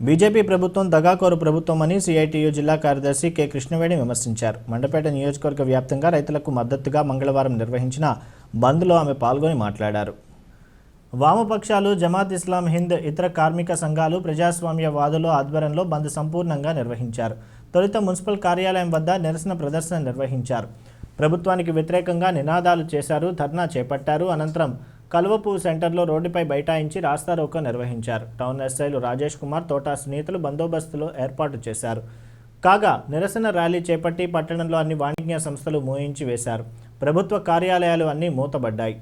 BJP ప్రభుత్వం దగాకోరు ప్రభుత్వం అని సిఐటియు జిల్లా కార్యదర్శి కె కృష్ణవేణి విమర్శించారు. మండపేట నియోజకవర్గ వ్యాప్తంగా రైతులకు మద్దతుగా మంగళవారం నిర్వహించిన బంద్లో ఆమె పాల్గొని మాట్లాడారు. వామపక్షాలు జమాత్ ఇస్లాం హింద్ ఇతర కార్మిక సంఘాలు ప్రజాస్వామ్య వాదులు ఆధ్వర్యంలో బంద్ సంపూర్ణంగా నిర్వహించారు. తొలుత మున్సిపల్ కార్యాలయం వద్ద నిరసన ప్రదర్శన నిర్వహించారు. ప్రభుత్వానికి వ్యతిరేకంగా నినాదాలు చేశారు ధర్నా చేపట్టారు. అనంతరం కల్వపు సెంటర్లో రోడ్డుపై బైఠాయించి రాస్తారోకో నిర్వహించారు. టౌన్ ఎస్ఐలు రాజేష్ కుమార్ తోటా స్నేహితులు బందోబస్తులు ఏర్పాటు చేశారు. కాగా నిరసన ర్యాలీ చేపట్టి పట్టణంలో అన్ని వాణిజ్య సంస్థలు మూయించి వేశారు. ప్రభుత్వ కార్యాలయాలు అన్నీ మూతబడ్డాయి.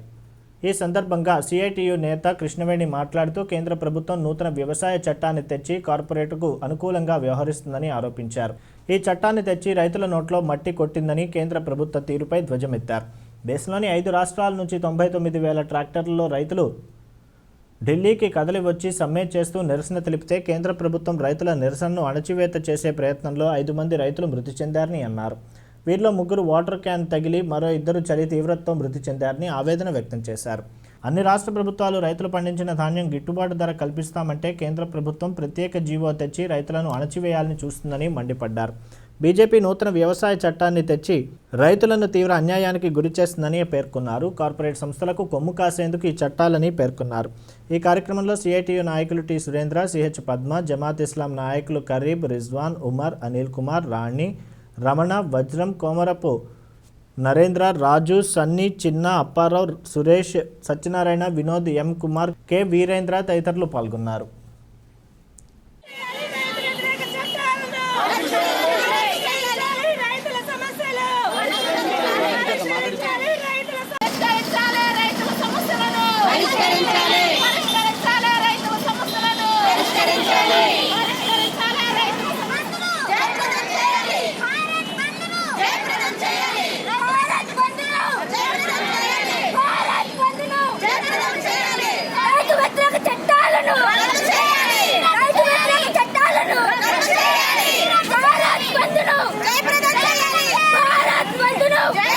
ఈ సందర్భంగా సిఐటియు నేత కృష్ణవేణి మాట్లాడుతూ కేంద్ర ప్రభుత్వం నూతన వ్యవసాయ చట్టాన్ని తెచ్చి కార్పొరేట్కు అనుకూలంగా వ్యవహరిస్తుందని ఆరోపించారు. ఈ చట్టాన్ని తెచ్చి రైతుల నోట్లో మట్టి కొట్టిందని కేంద్ర ప్రభుత్వ తీరుపై ధ్వజమెత్తారు. దేశంలోని ఐదు రాష్ట్రాల నుంచి తొంభై తొమ్మిది వేల ట్రాక్టర్లలో రైతులు ఢిల్లీకి కదలి వచ్చి సమ్మె చేస్తూ నిరసన తెలిపితే కేంద్ర ప్రభుత్వం రైతుల నిరసనను అణచివేత చేసే ప్రయత్నంలో ఐదు మంది రైతులు మృతి చెందారని అన్నారు. వీరిలో ముగ్గురు వాటర్ క్యాన్ తగిలి మరో ఇద్దరు చలి తీవ్రతతో మృతి చెందారని ఆవేదన వ్యక్తం చేశారు. అన్ని రాష్ట్ర ప్రభుత్వాలు రైతులు పండించిన ధాన్యం గిట్టుబాటు ధర కల్పిస్తామంటే కేంద్ర ప్రభుత్వం ప్రత్యేక జీవో తెచ్చి రైతులను అణచివేయాలని చూస్తుందని మండిపడ్డారు. బీజేపీ నూతన వ్యవసాయ చట్టాన్ని తెచ్చి రైతులను తీవ్ర అన్యాయానికి గురి చేస్తుందని పేర్కొన్నారు. కార్పొరేట్ సంస్థలకు కొమ్ము కాసేందుకు ఈ చట్టాలని పేర్కొన్నారు. ఈ కార్యక్రమంలో సిఐటియు నాయకులు టి సురేంద్ర సిహెచ్ పద్మ జమాత్ ఇస్లాం నాయకులు కరీబ్ రిజ్వాన్ ఉమర్ అనిల్ కుమార్ రాణి రమణ వజ్రం కోమరపు నరేంద్ర రాజు సన్నీ చిన్న అప్పారావు సురేష్ సత్యనారాయణ వినోద్ ఎం కుమార్ కె వీరేంద్ర తదితరులు పాల్గొన్నారు. Advantino!